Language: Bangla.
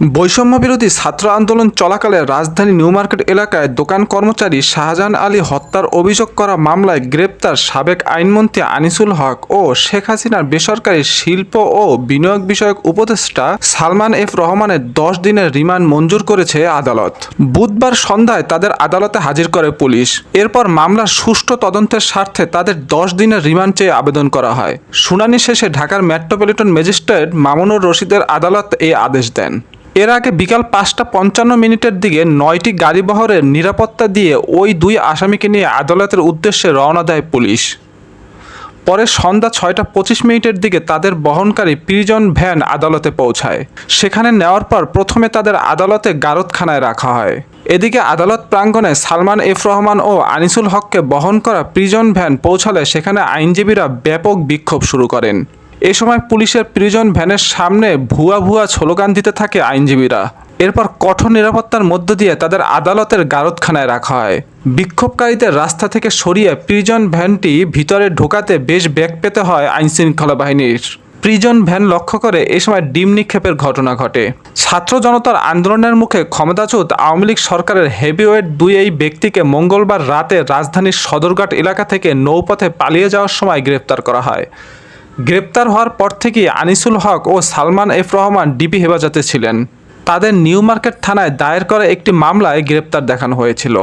বৈষম্য বিরোধী ছাত্র আন্দোলন চলাকালে রাজধানী নিউ মার্কেট এলাকায় দোকান কর্মচারী শাহজাহান আলী হত্যার অভিযোগ করা মামলায় গ্রেপ্তার সাবেক আইনমন্ত্রী আনিসুল হক ও শেখ হাসিনার বেসরকারি শিল্প ও বিনিয়োগ বিষয়ক উপদেষ্টা সালমান এফ রহমানের দশ দিনের রিমান্ড মঞ্জুর করেছে আদালত। বুধবার সন্ধ্যায় তাদের আদালতে হাজির করে পুলিশ। এরপর মামলার সুষ্ঠু তদন্তের স্বার্থে তাদের দশ দিনের রিমান্ড চেয়ে আবেদন করা হয়। শুনানি শেষে ঢাকার মেট্রোপলিটন ম্যাজিস্ট্রেট মামুনুর রশিদের আদালত এই আদেশ দেন। এর আগে বিকাল পাঁচটা পঞ্চান্ন মিনিটের দিকে নয়টি গাড়িবহরের নিরাপত্তা দিয়ে ওই দুই আসামিকে নিয়ে আদালতের উদ্দেশ্যে রওনা দেয় পুলিশ। পরে সন্ধ্যা ছয়টা পঁচিশ মিনিটের দিকে তাদের বহনকারী প্রিজন ভ্যান আদালতে পৌঁছায়। সেখানে নেওয়ার পর প্রথমে তাদের আদালতে গারদখানায় রাখা হয়। এদিকে আদালত প্রাঙ্গণে সালমান এফ রহমান ও আনিসুল হককে বহন করা প্রিজন ভ্যান পৌঁছালে সেখানে আইনজীবীরা ব্যাপক বিক্ষোভ শুরু করেন। এ সময় পুলিশের প্রিজন ভ্যানের সামনে ভুয়া ভুয়া স্লোগান দিতে থাকে আইনজীবীরা। এরপর কঠোর নিরাপত্তার মধ্য দিয়ে তাদের আদালতের গারদখানায় রাখা হয়। বিক্ষোভকারীদের রাস্তা থেকে সরিয়ে প্রিজন ভ্যানটি ভিতরে ঢোকাতে বেশ বেগ পেতে হয় আইনশৃঙ্খলা বাহিনীর। প্রিজন ভ্যান লক্ষ্য করে এ সময় ডিম নিক্ষেপের ঘটনা ঘটে। ছাত্র জনতার আন্দোলনের মুখে ক্ষমতাচ্যুত আওয়ামী লীগ সরকারের হেভিওয়েট দুই এই ব্যক্তিকে মঙ্গলবার রাতে রাজধানীর সদরঘাট এলাকা থেকে নৌপথে পালিয়ে যাওয়ার সময় গ্রেপ্তার করা হয়। গ্রেপ্তার হওয়ার পর থেকেই আনিসুল হক ও সালমান এফ রহমান ডিপি হেফাজতে ছিলেন। তাদের নিউ মার্কেট থানায় দায়ের করা একটি মামলায় গ্রেপ্তার দেখানো হয়েছিল।